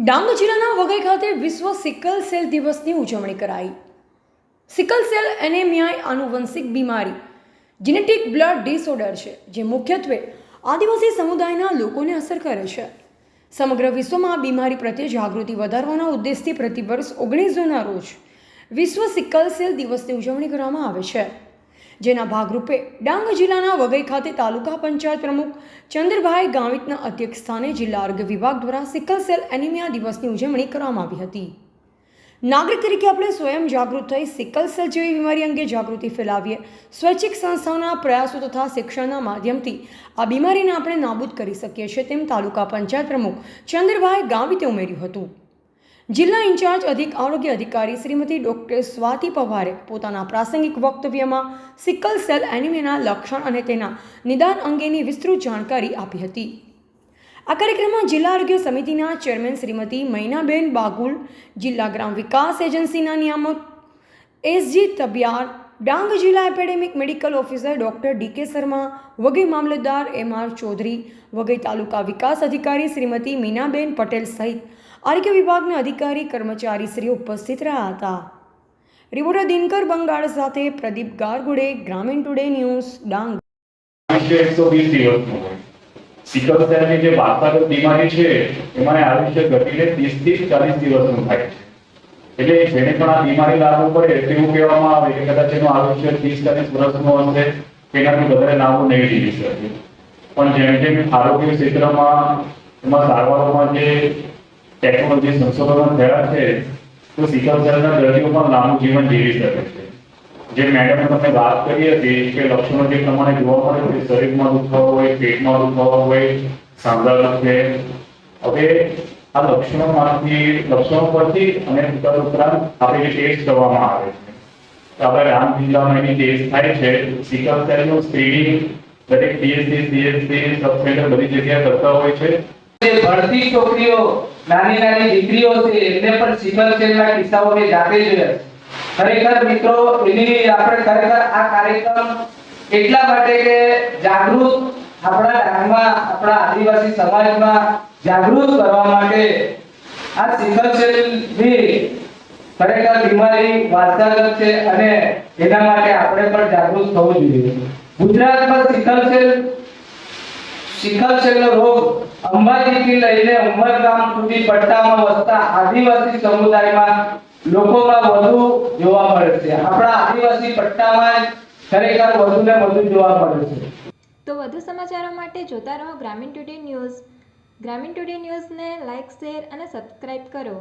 ડાંગ જિલ્લાના વઘઈ ખાતે વિશ્વ સિકલ સેલ દિવસની ઉજવણી કરાઈ. સિકલ સેલ એનેમિયા આનુવંશિક બીમારી, જીનેટિક બ્લડ ડિસઓર્ડર છે, જે મુખ્યત્વે આદિવાસી સમુદાયના લોકોને અસર કરે છે. સમગ્ર વિશ્વમાં આ બીમારી પ્રત્યે જાગૃતિ વધારવાના ઉદ્દેશથી પ્રતિવર્ષ ઓગણીસ જૂનના રોજ વિશ્વ સિકલ સેલ દિવસની ઉજવણી કરવામાં આવે છે. જેના ભાગરૂપે ડાંગ જિલ્લાના વઘઈ ખાતે તાલુકા પંચાયત પ્રમુખ ચંદ્રભાઈ ગાવિતના અધ્યક્ષ સ્થાને જિલ્લા આરોગ્ય વિભાગ દ્વારા સિકલ સેલ એનિમિયા દિવસની ઉજવણી કરવામાં આવી હતી. નાગરિક તરીકે આપણે સ્વયં જાગૃત થઈ સિકલ સેલ જેવી બીમારી અંગે જાગૃતિ ફેલાવીએ, સ્વૈચ્છિક સંસ્થાઓના પ્રયાસો તથા શિક્ષણના માધ્યમથી આ બીમારીને આપણે નાબૂદ કરી શકીએ છીએ તેમ તાલુકા પંચાયત પ્રમુખ ચંદ્રભાઈ ગાવિતે ઉમેર્યું હતું. જિલ્લા ઇન્ચાર્જ અધિક આરોગ્ય અધિકારી શ્રીમતી ડોક્ટર સ્વાતિ પવારે પોતાના પ્રાસંગિક વક્તવ્યમાં સિકલ સેલ એનિમિયાના લક્ષણ અને તેના નિદાન અંગેની વિસ્તૃત જાણકારી આપી હતી. આ કાર્યક્રમમાં જિલ્લા આરોગ્ય સમિતિના ચેરમેન શ્રીમતી મૈનાબેન બાગુલ, જિલ્લા ગ્રામ વિકાસ એજન્સીના નિયામક એસજી તબિયાર, ડાંગ જિલ્લા epidemic medical officer doctor DK Sharma વગેરે મામલતદાર એમ આર ચૌધરી વગેરે તાલુકા વિકાસ અધિકારી શ્રીમતી મીનાબેન પટેલ સહિત આરોગ્ય વિભાગના અધિકારી કર્મચારીશ્રીઓ ઉપસ્થિત રહ્યા હતા. રિપોર્ટર દિનકર બંગાળ સાથે પ્રદીપ ગારગુડે, ગ્રામીણ ટુડે ન્યૂઝ, ડાંગ. સિકલ સેલની જે વાર્તાગત બીમારી છે એમાં આયુષ્ય ઘટીને ત્રીસથી ચાલીસ દિવસનું થાય છે. એટલે જેને પણ આ બીમારી લાગુ પડે તેવું કહેવામાં આવે કે કદાચ એનું આયુષ્ય ત્રીસ ચાલીસ વર્ષનું હશે, તેનાથી વધારે લાંબુ નહીં જીવી શકે. પણ જેમ જેમ આરોગ્ય ક્ષેત્રમાં, એમાં સારવારોમાં જે ટેકનોલોજી સંશોધનો થયા છે, તો સિકલ સેલના દર્દીઓ પણ લાંબુ જીવન જીવી શકે છે. જે મેડમ તમને વાત કરી હતી કે લક્ષણો જે પ્રમાણે જોવા મળે છે, શરીરમાં દુખાવો હોય, પેટમાં દુખાવો હોય સાંધા છે. હવે આ લક્ષણોમાંથી, લક્ષણો પરથી અને તદ ઉપરાંત આપણે જે ટેસ્ટ કરવામાં આવે છે. આપણે રામ જિલ્લામાં એની ટેસ્ટ થાય છે. સિકલ સેલનું સ્ક્રીનિંગ દરેક પીએચસી સીએસસી સબ બધી જગ્યાએ કરતા હોય છે. ભણતી છોકરીઓ, નાની નાની દીકરીઓ છે, એમને પણ સિકલ સેલના કિસ્સાઓ મેં જાતે જોયા ખરેખર મિત્રો, એની આપણે ખરેખર આ કાર્યક્રમ એટલા માટે કે જાગૃત આપણા ડાંગમાં આપણા આદિવાસી સમાજમાં જાગૃત કરવા માટે આ સિકલ સેલની ખરેખર બીમારી વારસાગત છે અને એના માટે આપણે પણ જાગૃત થવું જોઈએ. ગુજરાતમાં સિકલ સેલ સિકલ સેલનો રોગ અંબાજીથી લઈને ઉમરગામ સુધી પટ્ટામાં વસતા આદિવાસી સમુદાયમાં લોકોમાં વધુ જોવા મળે છે. આપણા આદિવાસી પટ્ટામાં ખરેખર વધુ ને જોવા મળે છે. તો વધુ સમાચારો માટે જોતા રહો Gramin today news. Gramin today ન્યૂઝને લાઇક શેર અને સબસ્ક્રાઇબ કરો.